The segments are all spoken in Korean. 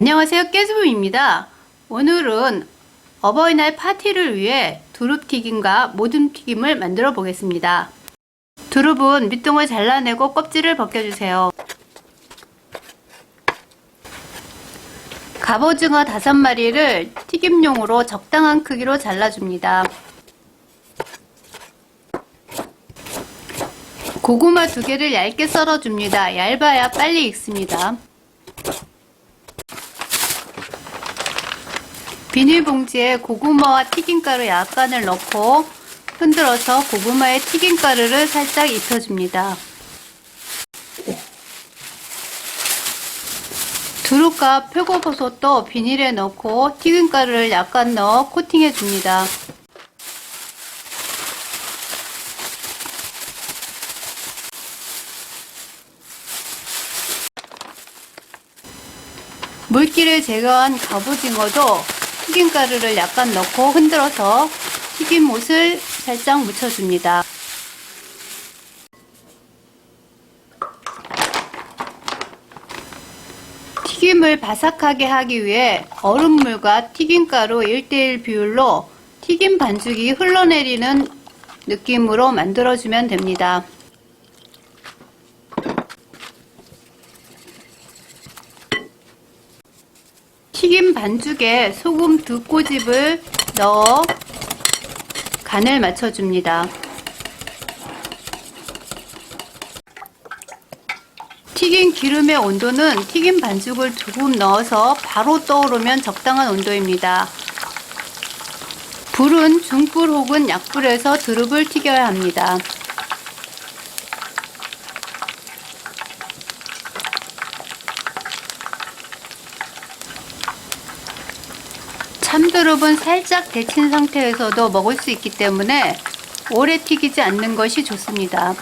안녕하세요 깨즈부입니다. 오늘은 어버이날 파티를 위해 두릅튀김과 모듬튀김을 만들어 보겠습니다. 두릅은 밑둥을 잘라내고 껍질을 벗겨주세요. 갑오징어 5마리를 튀김용으로 적당한 크기로 잘라줍니다. 고구마 2개를 얇게 썰어줍니다. 얇아야 빨리 익습니다 비닐봉지에 고구마와 튀김가루 약간을 넣고 흔들어서 고구마에 튀김가루를 살짝 입혀줍니다. 두릅과 표고버섯도 비닐에 넣고 튀김가루를 약간 넣어 코팅해줍니다. 물기를 제거한 갑오징어도 튀김가루를 약간 넣고 흔들어서 튀김옷을 살짝 묻혀줍니다. 튀김을 바삭하게 하기 위해 얼음물과 튀김가루 1대1 비율로 튀김 반죽이 흘러내리는 느낌으로 만들어주면 됩니다. 튀김 반죽에 소금 두 꼬집을 넣어 간을 맞춰줍니다. 튀긴 기름의 온도는 튀김 반죽을 조금 넣어서 바로 떠오르면 적당한 온도입니다. 불은 중불 혹은 약불에서 두릅을 튀겨야 합니다. 참두릅은 살짝 데친 상태에서도 먹을 수 있기 때문에 오래 튀기지 않는 것이 좋습니다.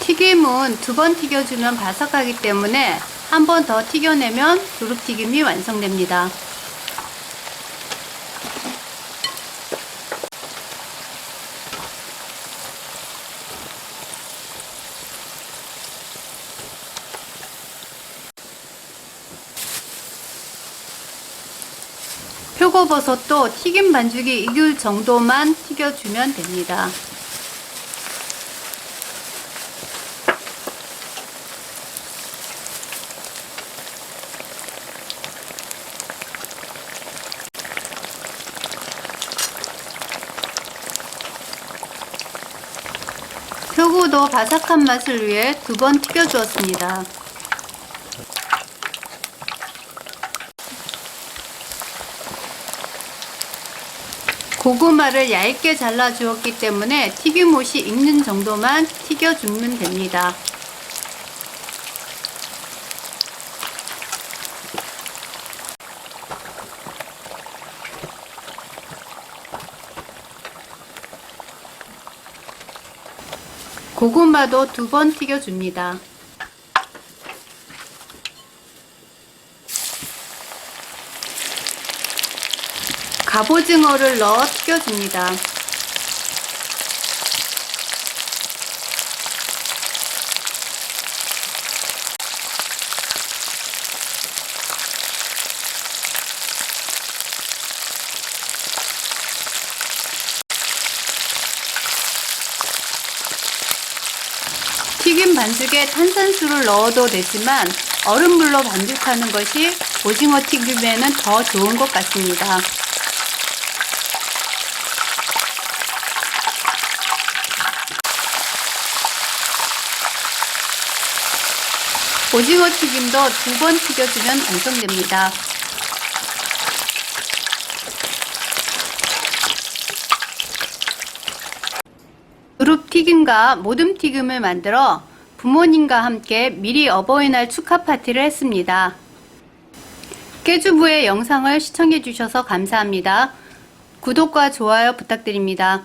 튀김은 두 번 튀겨주면 바삭하기 때문에 한 번 더 튀겨내면 두릅튀김이 완성됩니다. 표고버섯도 튀김 반죽이 익을 정도만 튀겨주면 됩니다. 표고도 바삭한 맛을 위해 두 번 튀겨주었습니다. 고구마를 얇게 잘라 주었기 때문에 튀김옷이 익는 정도만 튀겨주면 됩니다. 고구마도 두 번 튀겨줍니다. 갑오징어를 넣어 튀겨줍니다. 튀김 반죽에 탄산수를 넣어도 되지만 얼음물로 반죽하는 것이 오징어 튀김에는 더 좋은 것 같습니다. 오징어 튀김도 두 번 튀겨주면 완성됩니다. 두릅 튀김과 모듬 튀김을 만들어 부모님과 함께 미리 어버이날 축하 파티를 했습니다. 깨주부의 영상을 시청해 주셔서 감사합니다. 구독과 좋아요 부탁드립니다.